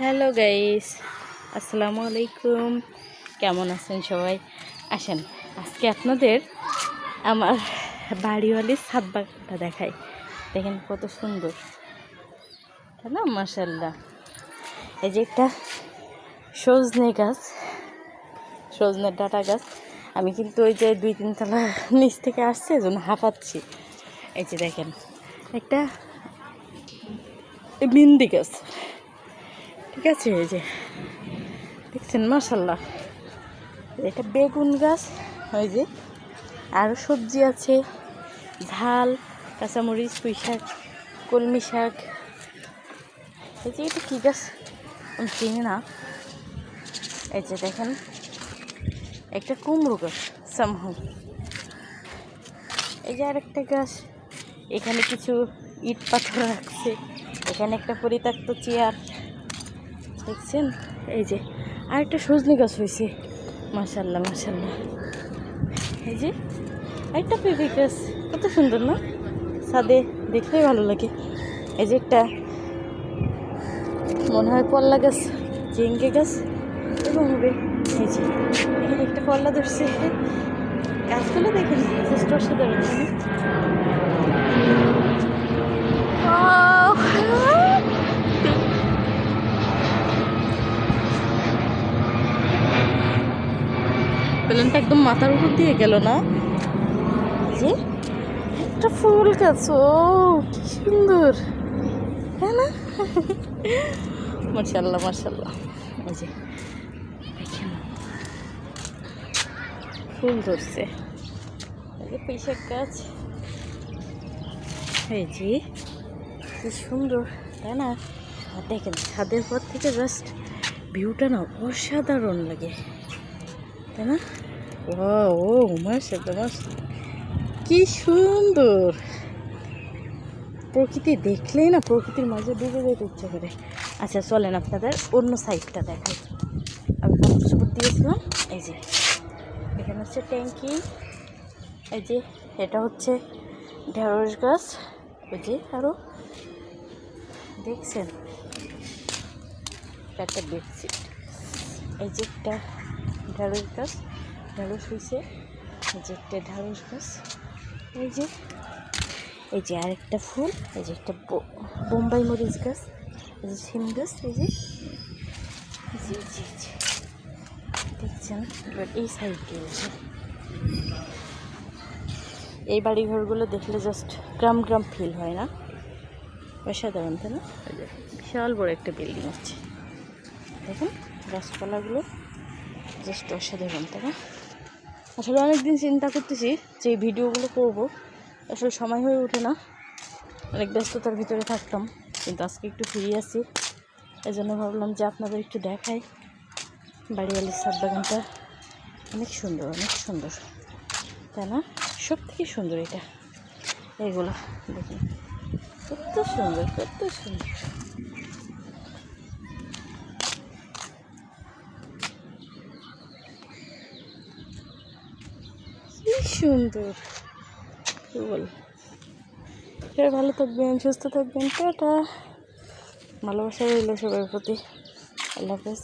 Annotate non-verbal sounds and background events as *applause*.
Hello guys, আসসালামু আলাইকুম। কেমন আছেন সবাই? আসেন, আজকে আপনাদের আমার বাড়িওয়ালির ছাদ বাগানটা দেখাই। দেখেন কত সুন্দর। তাই না? মাসাল্লাহ এই যে একটা সজনে গাছ সজনের ডাটা গাছ। আমি কিন্তু ওই যে দুই তিন তলা নিচ থেকে আসছে, এজন্য হাঁপাচ্ছি। এই যে দেখেন, একটা বিন্দি গাছ। ঠিক আছে, এই যে। দেখছেন মাসাল্লাহ এটা বেগুন গাছ ওই যে। আরও সবজি আছে, ঝাল, কাঁচামরিচ পুঁই শাক কলমি শাক। এই যে এটা কী গাছ? আমি চিনি না। এই যে দেখেন, একটা কুমড়ো গাছ, সামহু। এই যে আরেকটা গাছ, এখানে কিছু ইট পাথর রাখছে এখানে একটা পরিত্যক্ত চেয়ার। দেখছেন? এই যে আর একটা সজনি গাছ হয়েছে। মাসাল্লাহ মাসাল্লাহ এই যে একটা পেঁপে গাছ। কত সুন্দর, না? ছাদে দেখলেই ভালো লাগে। এই যে একটা মনে হয় পল্লা গাছ, জেঙ্গে গাছ। এবং হবে, এই যে একটা পল্লা ধরছে। গাছগুলো দেখেন জাস্ট অসাধারণ তাই না? প্লেনটা একদম মাথার উপর দিয়ে গেল না? যে একটা ফুল গাছ, ও, কি সুন্দর। হ্যাঁ না? *laughs* মার্শাল্লাহ মার্শাল্লাহ এই যে ফুল ধরছে। পুঁইশাক গাছ। এই যে, কি সুন্দর। তাই না? দেখেন, ছাদের পর থেকে জাস্ট ভিউটা না অসাধারণ লাগে। তাই না? ও ও মার্শাল্লাহ কি সুন্দর। প্রকৃতি দেখলেই না প্রকৃতির মাঝে ডুবে যেতে ইচ্ছে করে। আচ্ছা চলেন আপনাদের অন্য সাইডটা দেখাই। আমি কাপড় দিয়েছিলাম, এই যে। এখানে হচ্ছে ট্যাঙ্কি এই যে, এটা হচ্ছে ঢেঁড়স গাছ, ওই যে আরও দেখছেন? একটা বেডশিট এই যে একটা ঢেঁড়স গাছ। ঢেঁড়স হয়েছে এই যে একটা ঢেঁড়স গাছ। এই যে এই যে আরেকটা ফুল এই যে একটা বোম্বাই মরিচ গাছ এই যে সিম গাছ এই যে জি জি জি দেখছেন? এবার এই সাইড আছে এই বাড়িঘরগুলো দেখলে জাস্ট গ্রাম গ্রাম ফিল হয় না? অসাধারণ তাই না? বিশাল বড় একটা বিল্ডিং আছে দেখুন গাছপালাগুলো। জাস্ট অসাধারণ না? আসলে অনেকদিন চিন্তা করতেছি যে ভিডিওগুলো করব। আসলে সময় হয়ে ওঠে না। অনেক ব্যস্ততার ভিতরে থাকতাম, কিন্তু আজকে একটু ফিরে আসি। এই জন্য ভাবলাম যে আপনাদের একটু দেখাই। বাড়িওয়ালির সাত বাগানটা অনেক সুন্দর অনেক সুন্দর, তাই না? সব থেকে সুন্দর এটা। এগুলো দেখুন। কত সুন্দর কত সুন্দর। সুন্দর। বল সবাই ভালো থাকবেন সুস্থ থাকবেন। টাটা। ভালোবাসা রইল সবার প্রতি। আল্লাহ হাফেজ।